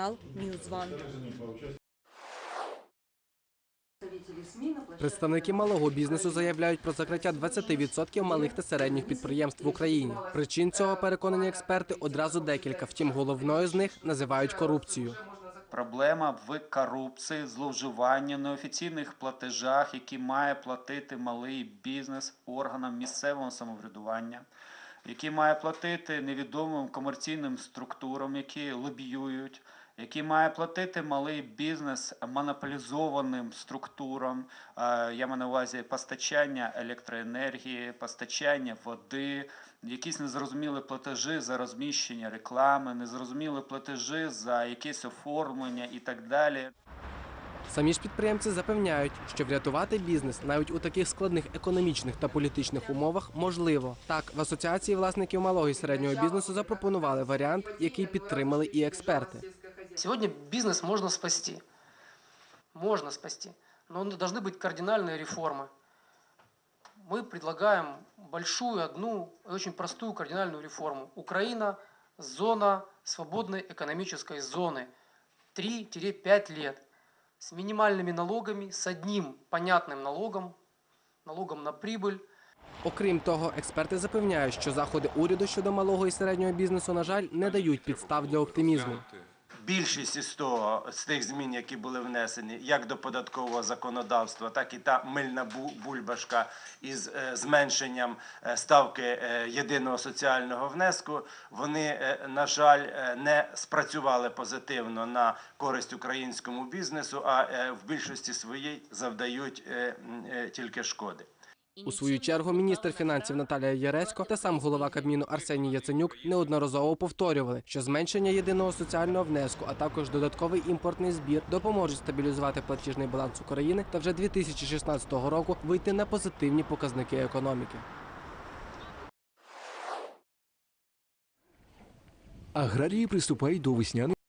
телеканал Ньюзван. Представники малого бізнесу заявляють про закриття 20% малих та середніх підприємств в Україні. Причин цього переконані експерти одразу декілька. Втім, головною з них називають корупцію. Проблема в корупції, зловживанні, неофіційних платежах, які має платити малий бізнес органам місцевого самоврядування, які має платити невідомим комерційним структурам, які лобіюють, які має платити малий бізнес монополізованим структурам. Е, Я маю на увазі постачання електроенергії, постачання води, якісь незрозумілі платежі за розміщення реклами, незрозумілі платежі за якесь оформлення і так далі. Самі ж підприємці запевняють, що врятувати бізнес навіть у таких складних економічних та політичних умовах можливо. Так, в асоціації власників малого і середнього бізнесу запропонували варіант, який підтримали і експерти. Сегодня бизнес можно спасти. Можно спасти. Но должны быть кардинальные реформы. Мы предлагаем большую, одну, очень простую кардинальную реформу. Украина – зона свободной экономической зоны. 3-5 лет. С минимальными налогами, с одним понятным налогом, налогом на прибыль – Окрім того, експерти запевняють, що заходи уряду щодо малого і середнього бізнесу, на жаль, не дають підстав для оптимізму. Більшість із того, з тих змін, які були внесені, як до податкового законодавства, так і та мильна бу- бульбашка із е, зменшенням е, ставки е, єдиного соціального внеску, вони, на жаль, не спрацювали позитивно на користь українському бізнесу, а в більшості своїй завдають тільки шкоди. У свою чергу міністр фінансів Наталія Яресько та сам голова Кабміну Арсеній Яценюк неодноразово повторювали, що зменшення єдиного соціального внеску, а також додатковий імпортний збір допоможуть стабілізувати платіжний баланс України та вже 2016 року вийти на позитивні показники економіки. Аграрії приступають до весняної